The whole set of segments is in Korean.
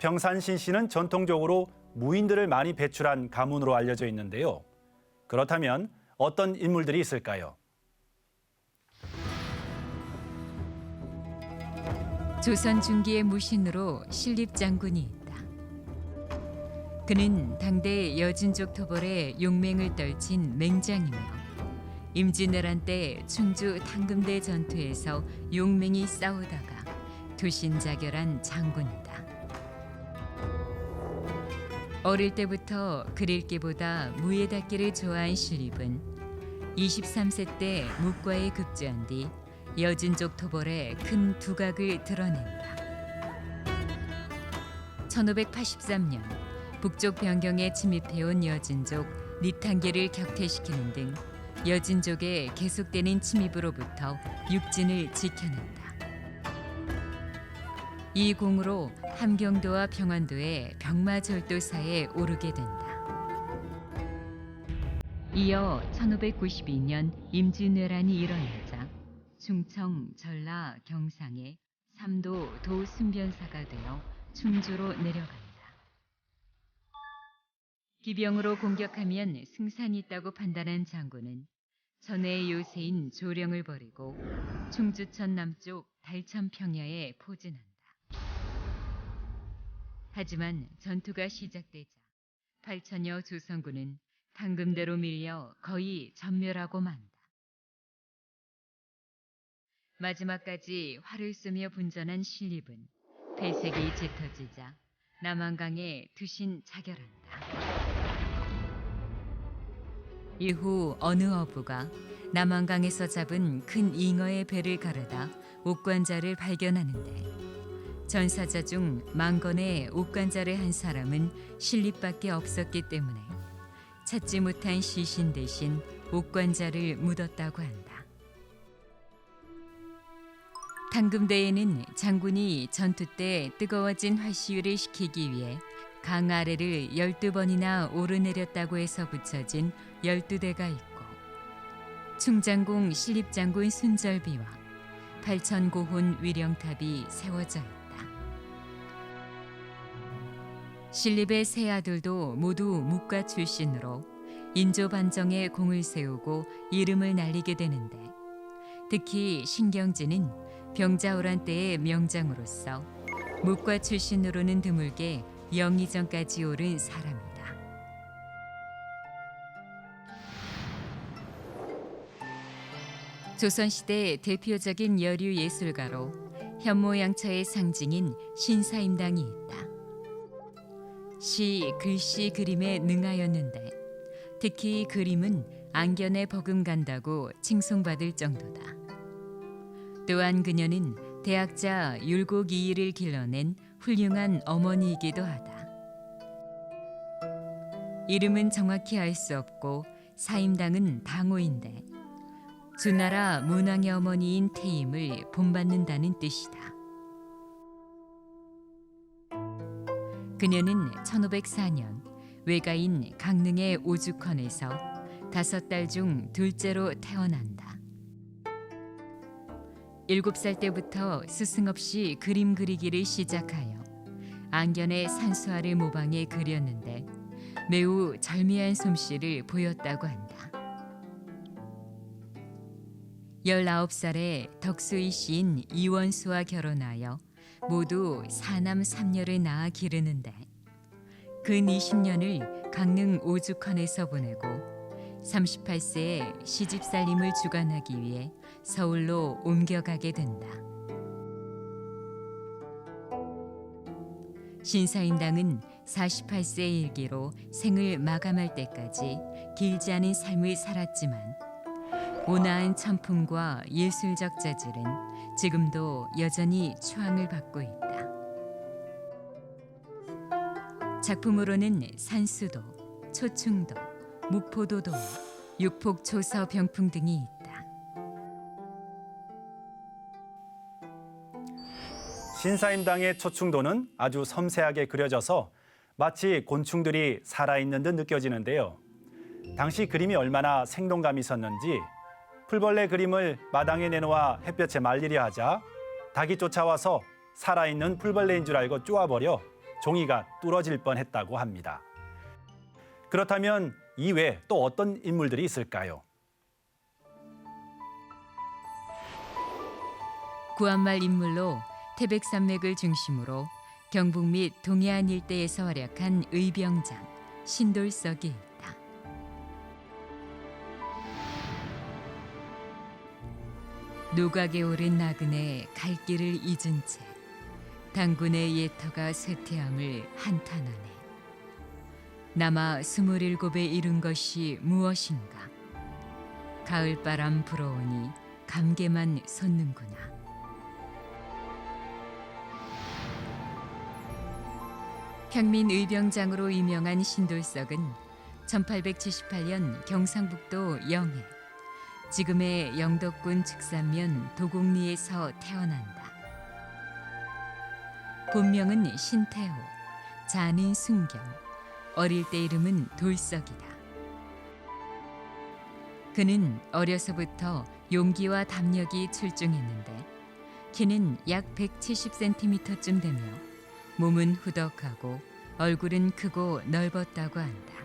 평산신 씨는 전통적으로 무인들을 많이 배출한 가문으로 알려져 있는데요. 그렇다면 어떤 인물들이 있을까요? 조선 중기의 무신으로 신립 장군이 있다. 그는 당대 여진족 토벌의 용맹을 떨친 맹장이며 임진왜란 때 충주 당금대 전투에서 용맹이 싸우다가 투신자결한 장군이다. 어릴 때부터 글 읽기보다 무예 닫기를 좋아한 신립은 23세 때 묵과에 급제한 뒤 여진족 토벌에 큰 두각을 드러낸다. 1583년 북쪽 변경에 침입해온 여진족 니탄계를 격퇴시키는 등 여진족의 계속되는 침입으로부터 육진을 지켜낸다. 이 공으로 함경도와 평안도의 병마절도사에 오르게 된다. 이어 1592년 임진왜란이 일어나자 충청, 전라, 경상의 삼도 도순변사가 되어 충주로 내려간다. 기병으로 공격하면 승산이 있다고 판단한 장군은 전해의 요새인 조령을 버리고 충주천 남쪽 달천 평야에 포진한다. 하지만 전투가 시작되자 8천여 조선군은 당금대로 밀려 거의 전멸하고 만다. 마지막까지 활을 쏘며 분전한 신립은 배색이 짙어지자 남한강에 투신 자결한다. 이후 어느 어부가 남한강에서 잡은 큰 잉어의 배를 가르다 옥관자를 발견하는데 전사자 중 망건의 옥관자를 한 사람은 신립밖에 없었기 때문에 찾지 못한 시신 대신 옥관자를 묻었다고 한다. 당금대에는 장군이 전투 때 뜨거워진 활시위를 식히기 위해 강 아래를 열두 번이나 오르내렸다고 해서 붙여진 열두 대가 있고 충장공 신립장군 순절비와 팔천고혼 위령탑이 세워져 있다. 신립의 세 아들도 모두 묵가 출신으로 인조 반정에 공을 세우고 이름을 날리게 되는데 특히 신경진은 병자호란 때의 명장으로서 묵과 출신으로는 드물게 영의정까지 오른 사람이다. 조선시대 대표적인 여류 예술가로 현모양처의 상징인 신사임당이 있다. 시, 글씨, 그림에 능하였는데 특히 그림은 안견에 버금간다고 칭송받을 정도다. 또한 그녀는 대학자 율곡 이의를 길러낸 훌륭한 어머니이기도 하다. 이름은 정확히 알 수 없고 사임당은 당호인데 주나라 문왕의 어머니인 태임을 본받는다는 뜻이다. 그녀는 1504년 외가인 강릉의 오죽헌에서 다섯 달중 둘째로 태어난다. 일곱 살 때부터 스승 없이 그림 그리기를 시작하여 안견의 산수화를 모방해 그렸는데 매우 절미한 솜씨를 보였다고 한다. 19살에 덕수이 시인 이원수와 결혼하여 모두 사남 삼녀를 낳아 기르는데 근 20년을 강릉 오죽헌에서 보내고 38세에 시집살림을 주관하기 위해 서울로 옮겨가게 된다. 신사임당은 48세의 일기로 생을 마감할 때까지 길지 않은 삶을 살았지만 온화한 천품과 예술적 재질은 지금도 여전히 추앙을 받고 있다. 작품으로는 산수도, 초충도, 무포도도, 육폭초서 병풍 등이 있다. 신사임당의 초충도는 아주 섬세하게 그려져서 마치 곤충들이 살아있는 듯 느껴지는데요. 당시 그림이 얼마나 생동감이 있었는지 풀벌레 그림을 마당에 내놓아 햇볕에 말리려 하자 닭이 쫓아와서 살아있는 풀벌레인 줄 알고 쪼아버려 종이가 뚫어질 뻔했다고 합니다. 그렇다면 이외 또 어떤 인물들이 있을까요? 구한말 인물로 태백산맥을 중심으로 경북 및 동해안 일대에서 활약한 의병장 신돌석이 노각에 오른 나그네 갈 길을 잊은 채 당군의 예터가 쇠퇴함을 한탄하네. 남아 스물일곱에 이룬 것이 무엇인가? 가을바람 불어오니 감개만 솟는구나. 평민 의병장으로 유명한 신돌석은 1878년 경상북도 영해, 지금의 영덕군 즉산면 도곡리에서 태어난다. 본명은 신태호, 자는 순경, 어릴 때 이름은 돌석이다. 그는 어려서부터 용기와 담력이 출중했는데 키는 약 170cm쯤 되며 몸은 후덕하고 얼굴은 크고 넓었다고 한다.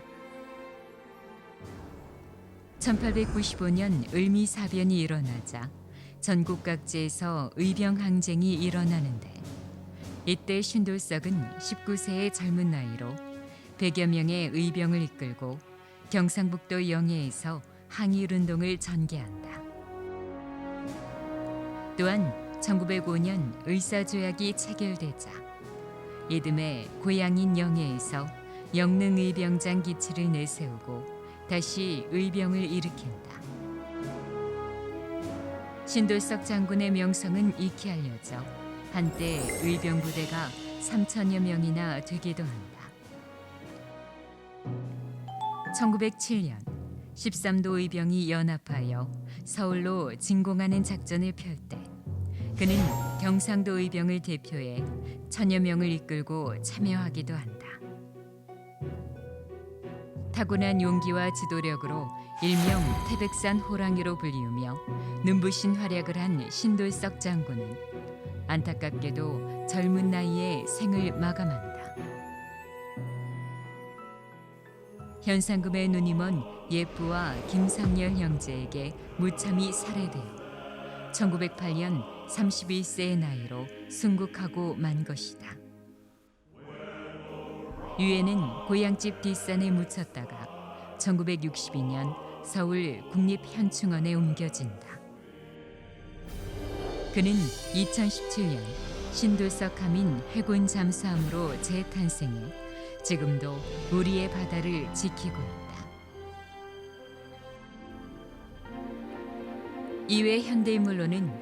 1895년 을미사변이 일어나자 전국 각지에서 의병 항쟁이 일어나는데 이때 신돌석은 19세의 젊은 나이로 100여 명의 의병을 이끌고 경상북도 영해에서 항일 운동을 전개한다. 또한 1905년 의사조약이 체결되자 이듬해 고향인 영해에서 영릉 의병장 기치를 내세우고 다시 의병을 일으킨다. 신돌석 장군의 명성은 익히 알려져 한때 의병 부대가 3천여 명이나 되기도 한다. 1907년 13도 의병이 연합하여 서울로 진공하는 작전을 펼 때 그는 경상도 의병을 대표해 천여 명을 이끌고 참여하기도 한다. 타고난 용기와 지도력으로 일명 태백산 호랑이로 불리우며 눈부신 활약을 한 신돌석 장군은 안타깝게도 젊은 나이에 생을 마감한다. 현상금의 눈이 먼 예쁘와 김상열 형제에게 무참히 살해되어 1908년 31세의 나이로 순국하고 만 것이다. 유해는 고향집 뒷산에 묻혔다가 1962년 서울 국립현충원에 옮겨진다. 그는 2017년 신돌석 함인 해군 잠수함으로 재탄생해 지금도 우리의 바다를 지키고 있다. 이외 현대인물로는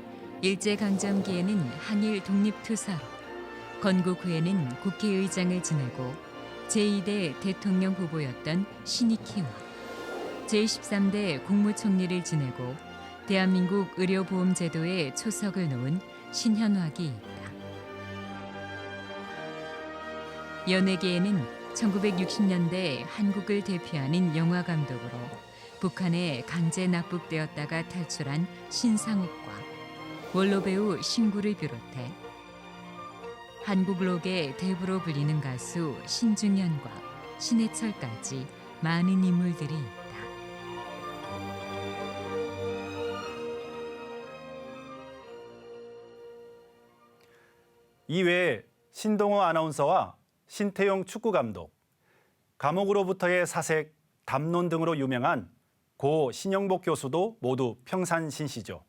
일제강점기에는 항일 독립투사로 건국 후에는 국회의장을 지내고 제2대 대통령 후보였던 신익희와 제13대 국무총리를 지내고 대한민국 의료보험제도에 초석을 놓은 신현학이 있다. 연예계에는 1960년대 한국을 대표하는 영화 감독으로 북한에 강제 납북되었다가 탈출한 신상옥과 원로 배우 신구를 비롯해 한국록의 대부로 불리는 가수 신중현과 신해철까지 많은 인물들이 있다. 이외에 신동호 아나운서와 신태용 축구 감독, 감옥으로부터의 사색, 담론 등으로 유명한 고 신영복 교수도 모두 평산 신시죠.